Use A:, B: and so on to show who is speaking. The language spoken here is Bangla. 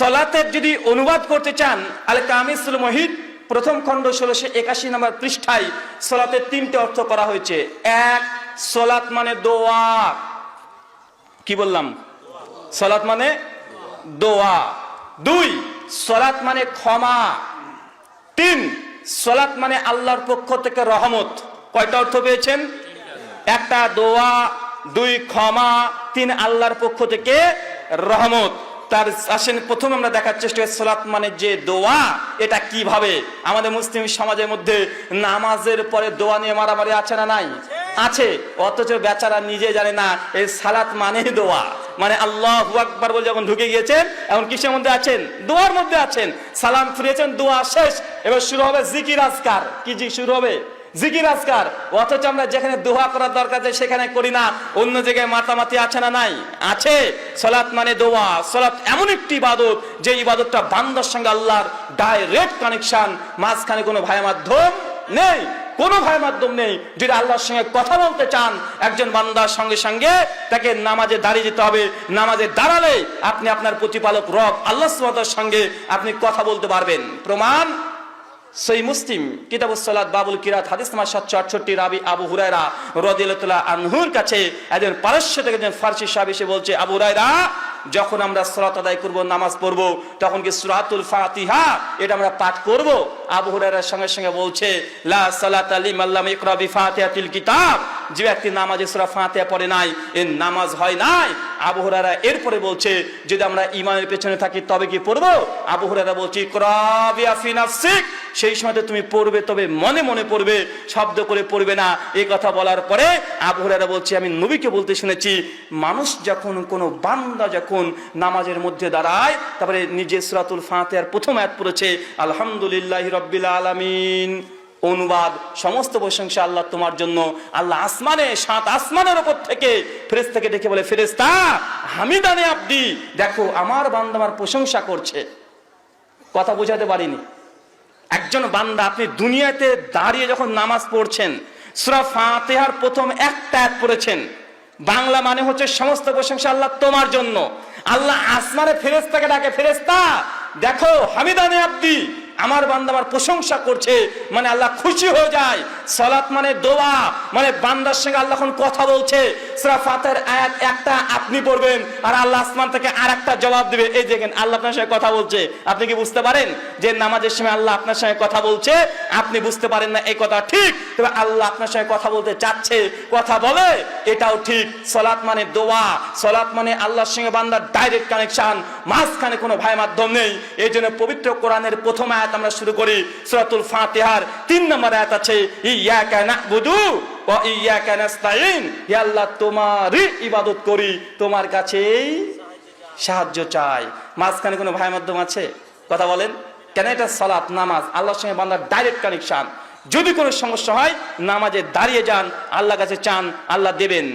A: সলাতের যদি অনুবাদ করতে চান, আলে কামিসুল মহিদ, প্রথম খণ্ড ষোলোশো একাশি নম্বর পৃষ্ঠায় সলাতের তিনটে অর্থ করা হয়েছে। এক সলাত মানে দোয়া। কি বললাম? সলাত মানে দোয়া। দুই সলাত মানে ক্ষমা। তিন সলাত মানে আল্লাহর পক্ষ থেকে রহমত। কয়টা অর্থ পেয়েছেন? একটা দোয়া, দুই ক্ষমা, তিন আল্লাহর পক্ষ থেকে রহমত। তার আসেন, প্রথম আমরা দেখার চেষ্টা করি সলাত মানে যে দোয়া, এটা কীভাবে? আমাদের মুসলিম সমাজের মধ্যে নামাজের পরে দোয়া নিয়ে মারামারি আছে না নাই? আছে, অথচ বেচারা নিজে জানে না এই সালাত মানে দোয়া। মানে আল্লাহ আকবার বলে যখন ঢুকে গিয়েছেন, এখন কিসের মধ্যে আছেন? দোয়ার মধ্যে আছেন। সালাম ফিরেছেন দোয়া শেষ। এবার শুরু হবে জিকির আজকার। কি জি শুরু হবে? জিকির আজকার, অথচ আমরা যেখানে দোয়া করার দরকার আছে সেখানে করি না। অন্য জায়গায় মাতামাতি আছে না নাই? আছে। সলাৎ মানে দোয়া। সলাৎ এমন একটি ইবাদত, যে ইবাদতটা বান্দার সঙ্গে আল্লাহর ডাইরেক্ট কানেকশন মাঝখানে কোনো ভাই মাধ্যম নেই। কোনো ভাই মাধ্যম নেই। যদি আল্লাহর সঙ্গে কথা বলতে চান, একজন বান্দার সঙ্গে সঙ্গে তাকে নামাজে দাঁড়িয়ে যেতে হবে। নামাজে দাঁড়ালে আপনি আপনার প্রতিপালক রব, আল্লাহ সঙ্গে আপনি কথা বলতে পারবেন। প্রমাণ সেই মুসলিম কিতাব সালাত, বাবুল কিরাত, হাদিস নাম্বার সাতশো আটষট্টি, রাবি আবু হুরায়রা রদিয়াল্লাহ আনহুর কাছে একজন পারস্য থেকে একজন ফার্সি সাহেব এসে বলছে, আবু হুরায়রা, যখন আমরা সলাত আদায় করব, নামাজ পড়ব, তখন কি সুরাতুল ফাতিহা, এটা আমরা পাঠ করব? আবু হুরায়রার সঙ্গে সঙ্গে বলছে, লা সালাত আলী মাল্লাম ইকরা বি ফাতিহাতিল কিতাব, যে ব্যক্তি নামাজে সূরা ফাতিহা পড়ে নাই, এর নামাজ হয় নাই। আবু হুরায়রা এরপরে বলছে, যদি আমরা ইমানের পেছনে থাকি, তবে কি পড়ব? আবু হুরায়রা বলছে, ইকরা বিয়া ফি নাফসিক। সেই সময় তুমি পড়বে, তবে মনে মনে পড়বে, শব্দ করে পড়বে না। এই কথা বলার পরে আবু হুরায়রা বলছে, আমি নবীকে বলতে শুনেছি, মানুষ যখন কোনো বান্দা যখন নামাজের মধ্যে দাঁড়ায়, তারপরে নিজে সুরাতুল ফাতিহার প্রথম আয়াত পড়েছে, আলহামদুলিল্লাহ রব্বিল আলামিন। অনুবাদ, সমস্ত প্রশংসা আল্লাহ তোমার জন্য। আল্লাহ আসমানে, সাত আসমানের ওপর থেকে ফেরেস থেকে ডেকে বলে ফেরেস্তা হামিদানে আব্দি, দেখো, আমার বান্দা আমার প্রশংসা করছে। কথা বোঝাতে পারিনি। একজন বান্দা আপনি দুনিয়াতে দাঁড়িয়ে যখন নামাজ পড়ছেন, সুরা ফাতেহার প্রথম একটা এক পড়েছেন, বাংলা মানে হচ্ছে সমস্ত প্রশংসা আল্লাহ তোমার জন্য। আল্লাহ আসমানে ফেরেস্তাকে ডাকে ফেরেস্তা দেখো হামিদানে আব্দি আমার বান্দা প্রশংসা করছে মানে আল্লাহ খুশি হয়ে যায়। সালাত মানে দোয়া মানে বান্দার সঙ্গে আল্লাহ এখন কথা বলছে। সূরা ফাতের আয়াত একটা, আপনি পড়বেন, আর আল্লাহ আসমান থেকে আর একটা জবাব দিবে। এই দেখেন, আল্লাহ আপনার সঙ্গে কথা বলছে। আপনি কি বুঝতে পারেন যে নামাজের সময় আল্লাহ আপনার সঙ্গে কথা বলছে? আপনি বুঝতে পারেন না, এই কথা ঠিক। তবে আল্লাহ আপনার সঙ্গে কথা বলতে চাচ্ছে, কথা বলে, এটাও ঠিক। সলাৎ মানে দোয়া সলাৎ মানে আল্লাহর সঙ্গে বান্দার ডাইরেক্ট কানেকশন মাঝখানে কোনো ভাই মাধ্যম নেই। এই জন্য পবিত্র কোরআনের প্রথম আয়াত আমরা শুরু করি, সূরাতুল ফাতিহার। তিন নম্বর আয়াত আছে ইয়াকা নাবুদু ওয়া ইয়াকা নাস্তাইন হে আল্লাহ, তোমারই ইবাদত করি, তোমার কাছেই সাহায্য চাই। মাঝখানে কোনো ভাই মাধ্যম আছে? কথা বলেন। কেন এটা সালাত? নামাজ? আল্লাহর সঙ্গে বান্দার ডাইরেক্ট কানেকশন যদি কোনো সমস্যা হয়, নামাজে দাঁড়িয়ে যান আল্লাহ কাছে চান, আল্লাহ দেবেন।